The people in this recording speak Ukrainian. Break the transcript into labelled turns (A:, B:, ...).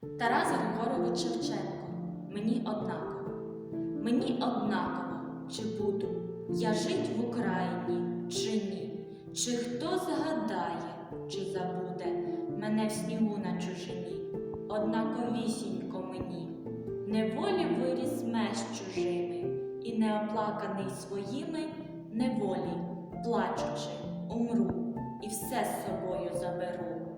A: Тарас Григорович Шевченко. Мені однаково. Мені однаково, чи буду я жить в Україні, чи ні, чи хто згадає, чи забуде мене в снігу на чужині. Однаковісінько мені, неволі виріс меж чужими, і неоплаканий своїми неволі, плачучи, умру, і все з собою заберу.